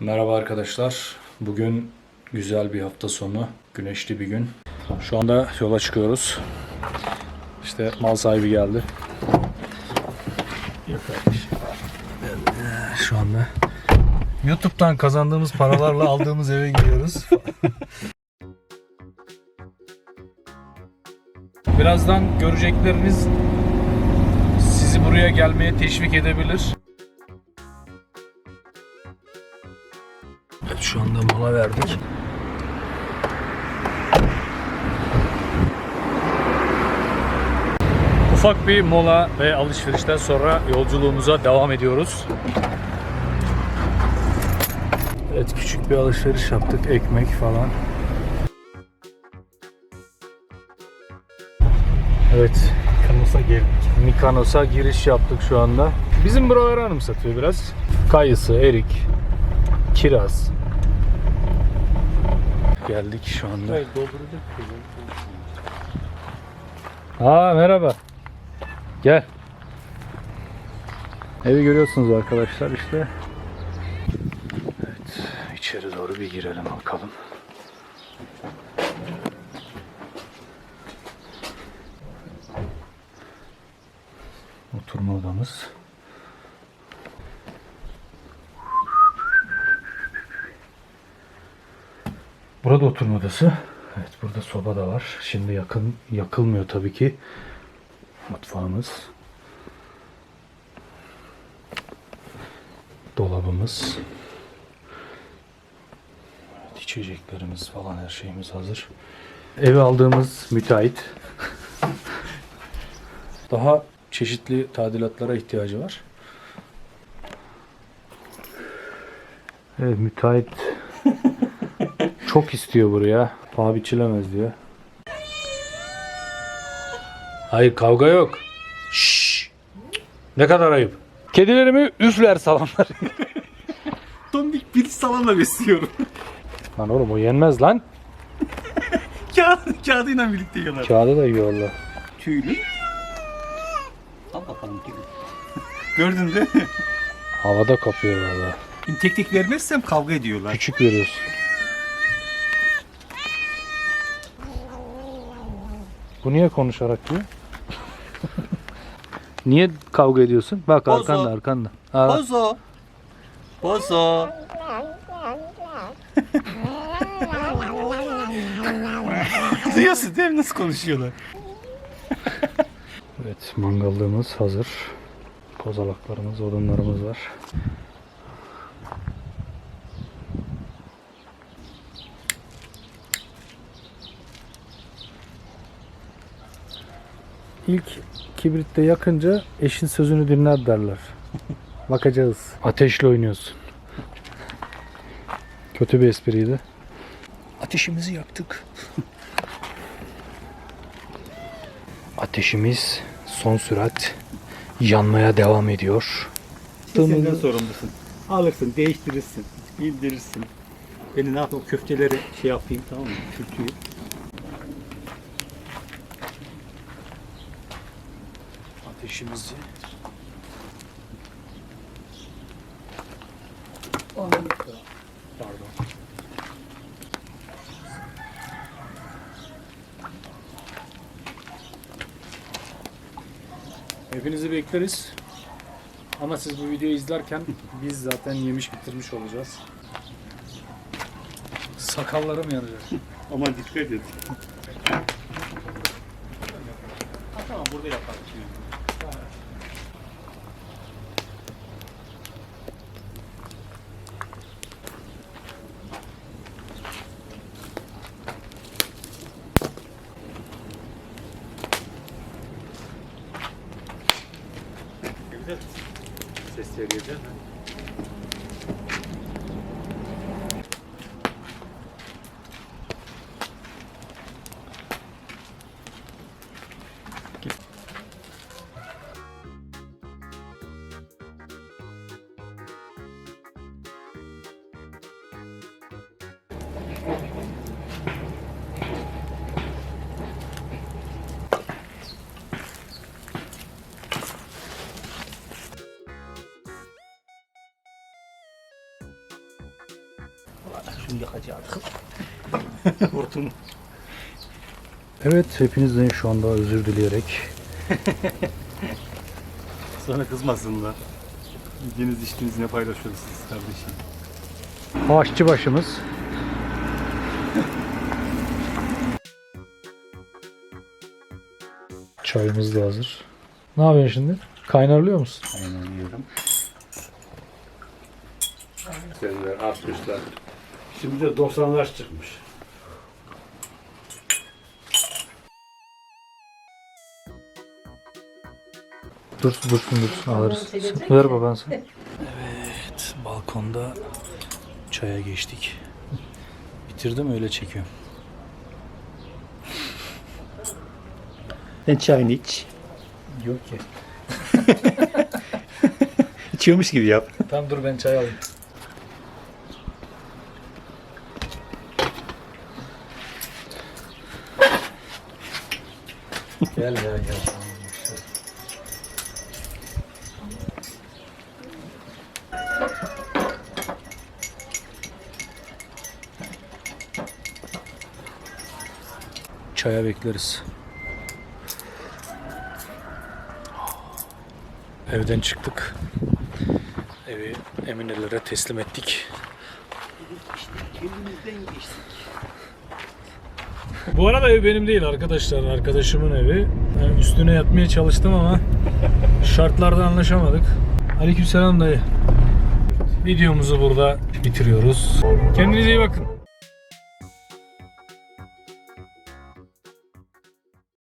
Merhaba arkadaşlar. Bugün güzel bir hafta sonu. Güneşli bir gün. Şu anda yola çıkıyoruz. İşte mal sahibi geldi. Şu anda YouTube'dan kazandığımız paralarla aldığımız eve gidiyoruz. Birazdan görecekleriniz sizi buraya gelmeye teşvik edebilir. Evet şu anda mola verdik. Ufak bir mola ve alışverişten sonra yolculuğumuza devam ediyoruz. Evet küçük bir alışveriş yaptık. Ekmek falan. Evet. Kanosa geldik. Mikanos'a giriş yaptık şu anda. Bizim buraları anımsatıyor biraz. Kayısı, erik, kiraz. Geldik şu anda. Dolduracak Aa merhaba. Gel. Evi görüyorsunuz arkadaşlar işte. Evet, içeri doğru bir girelim bakalım. Oturma odamız. Burada oturma odası. Evet burada soba da var. Şimdi yakın yakılmıyor tabii ki. Mutfağımız. Dolabımız. Evet, içeceklerimiz falan her şeyimiz hazır. Evi aldığımız müteahhit. Daha çeşitli tadilatlara ihtiyacı var. Evet müteahhit çok istiyor buraya. Paha biçilemez diyor. Hayır kavga yok. Şşş. Ne kadar ayıp. Kedilerimi üfler salamlar. Tombik bir salamla besliyorum. lan oğlum o yenmez lan. Kağıt, kağıdıyla birlikte yiyorlar. Kağıdı da yiyorlar. Tüylü. Al bakalım tüylü. Gördün değil mi? Havada kapıyor valla. Tek tek vermezsem kavga ediyorlar. Küçük veriyorsun. Bu niye konuşarak diyor? niye kavga ediyorsun? Bak Bozo. arkanda arkanda. Aa, Bozo. Bozo. Duyuyorsun değil mi nasıl konuşuyorlar? Evet mangallığımız hazır. Kozalaklarımız, odunlarımız var. İlk kibritte yakınca eşin sözünü dinler derler. Bakacağız. Ateşle oynuyorsun. Kötü bir espriydi. Ateşimizi yaktık. Ateşimiz son sürat yanmaya devam ediyor. Senden sorumlusun. Alırsın, değiştirirsin, bildirirsin. Beni ne yapayım, o köfteleri şey yapayım tamam mı? Kültüyü. Ateşimizi Pardon. Hepinizi bekleriz. Ama siz bu videoyu izlerken biz zaten yemiş bitirmiş olacağız. Sakallarım yanacak. Aman dikkat et. tamam burada yaparız 되겠죠? Şunu yakacağız. Hortumu. Evet hepinizden şu anda özür dileyerek Sonra kızmasınlar. Yediğiniz içtiğiniz ne paylaşıyoruz siz kardeşim. aşçı başımız. Çayımız da hazır. Ne yapıyorsun şimdi? Kaynarlıyor musun? Aynen yiyorum. Seneler 60'lar. Şimdi de 90'lar çıkmış. Dursun dursun dursun alırız. Ver baban sen. Evet balkonda çaya geçtik. Bitirdim öyle çekiyorum. Sen çayını iç. Yok ki. İçiyormuş gibi yap. Tamam dur ben çay alayım. Gel ya gel. Çaya bekleriz. Evden çıktık. Evi Eminelere teslim ettik. Bu arada ev benim değil arkadaşlar. Arkadaşımın evi. Yani üstüne yatmaya çalıştım ama şartlarda anlaşamadık. Aleykümselam dayı. Videomuzu burada bitiriyoruz. Kendinize iyi bakın.